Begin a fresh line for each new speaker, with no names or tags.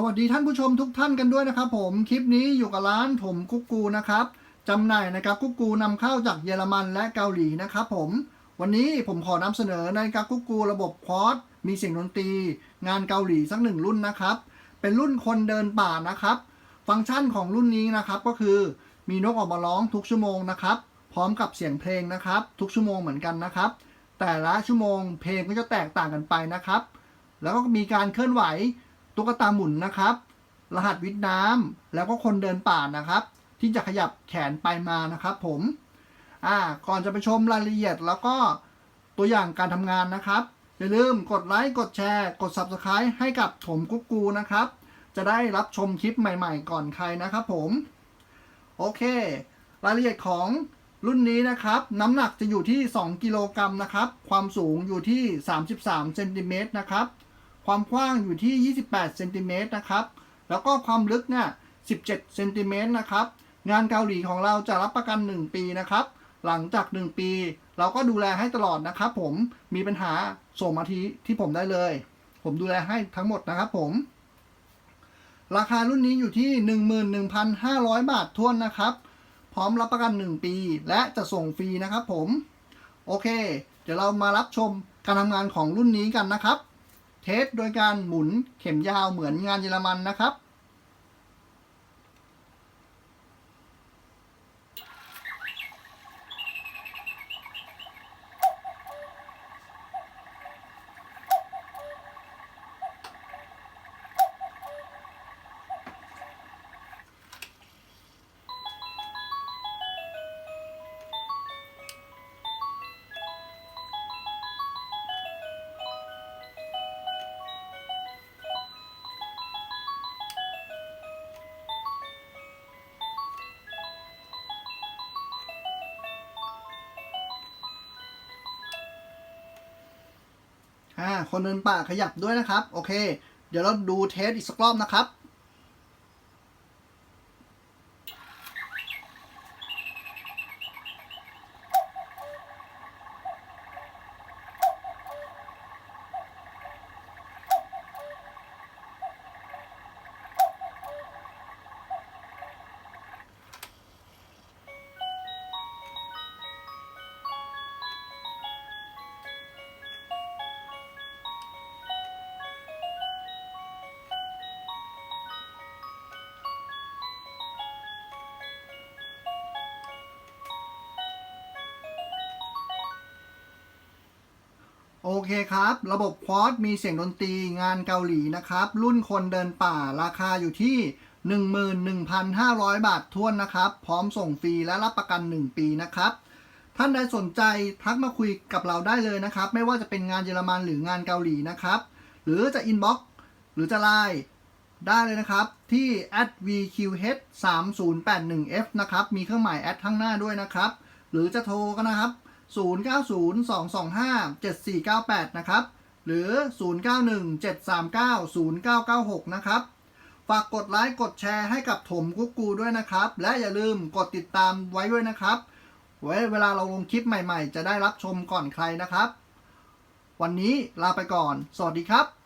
สวัสดีท่านผู้ชมทุกท่านกันด้วยนะครับผมคลิปนี้อยู่กับร้านถมกุ๊กกูนะครับจำหน่ายนะครับกุ๊กกูนำเข้าจากเยอรมันและเกาหลีนะครับผมวันนี้ผมขอนำเสนอนาฬิกากุ๊กกูระบบควอตมีเสียงดนตรี งานเกาหลีสักหนึ่งรุ่นนะครับ เป็นรุ่นคนเดินป่านะครับ ฟังก์ชันของรุ่นนี้นะครับก็คือมีนกออกมาร้องทุกชั่วโมงนะครับ พร้อมกับเสียงเพลงนะครับ ทุกชั่วโมงเหมือนกันนะครับ แต่ละชั่วโมงเพลงก็จะแตกต่างกันไปนะครับ แล้วก็มีการเคลื่อนไหว ตุ๊กตาหมุนนะครับ รหัสวิทน้ำแล้วก็คนเดินป่านะครับ ที่จะขยับแขนไปมานะครับ ผมอ่าก่อนจะไปชมรายละเอียดแล้วก็ตัวอย่างการทำงานนะครับ อย่าลืมกดไลค์กดแชร์ กด Subscribe ให้กับถมกุ๊กกูนะครับ จะได้รับชมคลิปใหม่ๆ ก่อนใครนะครับผม โอเค รายละเอียดของรุ่นนี้นะครับ น้ำหนักจะอยู่ที่ 2 กิโลกรัมนะครับ ความสูงอยู่ที่ 33เซนติเมตรนะครับ ความกว้างอยู่ที่ 28เซนติเมตรนะครับ แล้วก็ความลึกเนี่ย17เซนติเมตรนะครับ งานเกาหลีของเราจะรับประกัน 1 ปีนะครับ หลังจาก 1 ปี เราก็ดูแลให้ตลอดนะครับผม มีปัญหาส่งมาที่ที่ผมได้เลย ผมดูแลให้ทั้งหมดนะครับผม ราคารุ่นนี้อยู่ที่ 11,500 บาททวนนะครับ พร้อมรับประกัน 1 ปี และจะส่งฟรีนะครับผม โอเค เดี๋ยวเรามารับชมการทำงานของรุ่นนี้กันนะครับ เทสโดยการหมุนเข็มยาวเหมือนงานเยอรมันนะครับ อ่าคนเดินป่าขยับด้วยนะครับ โอเค เดี๋ยวเราดูเทสอีกสักรอบนะครับ โอเคครับ ระบบควอดมีเสียงดนตรีงานเกาหลีนะครับ รุ่นคนเดินป่าราคาอยู่ที่ 11,500 บาททวนนะครับ พร้อมส่งฟรีและรับประกัน 1 ปีนะครับ ท่านใดสนใจทักมาคุยกับเราได้เลยนะครับ ไม่ว่าจะเป็นงานเยอรมันหรืองานเกาหลีนะครับ หรือจะอินบ็อกซ์หรือจะไลน์ได้เลยนะครับ ที่ @vqh 3081f นะครับ มีเครื่องหมายแอดข้างหน้าด้วยนะครับ หรือจะโทรกันนะครับ 0902257498 นะครับ หรือ 0917390996 นะครับ ฝากกดไลค์กดแชร์ให้กับถมกุ๊กกูด้วยนะครับ และอย่าลืมกดติดตามไว้ด้วยนะครับ ไว้เวลาเราลงคลิปใหม่ๆ จะได้รับชมก่อนใครนะครับ วันนี้ลาไปก่อน สวัสดีครับ